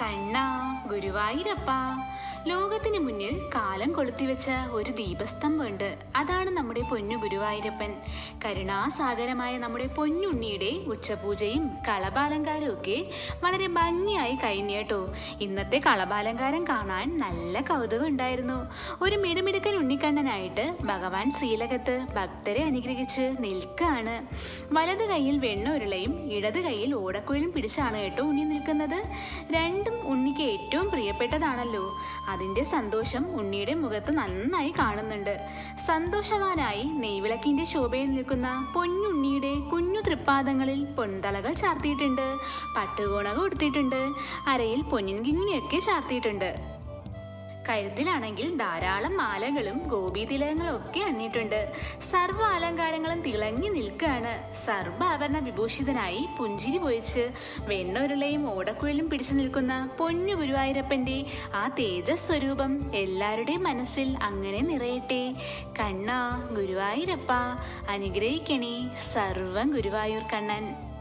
കണ്ണാ ഗുരുവായൂരപ്പ. ലോകത്തിന് മുന്നിൽ കാലം കൊളുത്തിവെച്ച ഒരു ദീപസ്തംഭമുണ്ട്. അതാണ് നമ്മുടെ പൊന്നു ഗുരുവായൂരപ്പൻ. കരുണാസാഗരമായ നമ്മുടെ പൊന്നുണ്ണിയുടെ ഉച്ചപൂജയും കളഭാലങ്കാരവും ഒക്കെ വളരെ ഭംഗിയായി കഴിഞ്ഞേട്ടോ ഇന്നത്തെ കളഭാലങ്കാരം കാണാൻ നല്ല കൗതുകം ഉണ്ടായിരുന്നു. ഒരു മിടുമിടുക്കൻ ഉണ്ണിക്കണ്ണനായിട്ട് ഭഗവാൻ ശ്രീലകത്ത് ഭക്തരെ അനുഗ്രഹിച്ച് നിൽക്കുകയാണ്. വലത് കൈയിൽ വെണ്ണ ഉരുളയും ഇടത് കൈയിൽ ഓടക്കുഴലും പിടിച്ചാണ് കേട്ടോ ഉണ്ണി നിൽക്കുന്നത്. രണ്ടും ഉണ്ണിക്ക് ഏറ്റവും പ്രിയപ്പെട്ടതാണല്ലോ. അതിന്റെ സന്തോഷം ഉണ്ണിയുടെ മുഖത്ത് നന്നായി കാണുന്നുണ്ട്. സന്തോഷവാനായി നെയ്വിളക്കിന്റെ ശോഭയിൽ നിൽക്കുന്ന പൊന്നുണ്ണിയുടെ കുഞ്ഞു തൃപ്പാദങ്ങളിൽ പൊൻതലകൾ ചാർത്തിയിട്ടുണ്ട്. പട്ടുകോണക കൊടുത്തിട്ടുണ്ട് അരയിൽ പൊന്നിൻ കിങ്ങിയൊക്കെ ചാർത്തിയിട്ടുണ്ട്. കഴുത്തിലാണെങ്കിൽ ധാരാളം മാലകളും ഗോപീതിലകങ്ങളും ഒക്കെ അണിഞ്ഞിട്ടുണ്ട്. സർവ അലങ്കാരങ്ങളും തിളങ്ങി നിൽക്കുകയാണ്. സർവ ആഭരണ വിഭൂഷിതനായി പുഞ്ചിരി പൊഴിച്ച് വെണ്ണുരുളയും ഓടക്കുഴലും പിടിച്ചു നിൽക്കുന്ന പൊന്നു ഗുരുവായൂരപ്പന്റെ ആ തേജസ് സ്വരൂപം എല്ലാവരുടെയും മനസ്സിൽ അങ്ങനെ നിറയട്ടെ. കണ്ണാ ഗുരുവായൂരപ്പ അനുഗ്രഹിക്കണേ സർവം ഗുരുവായൂർ കണ്ണൻ.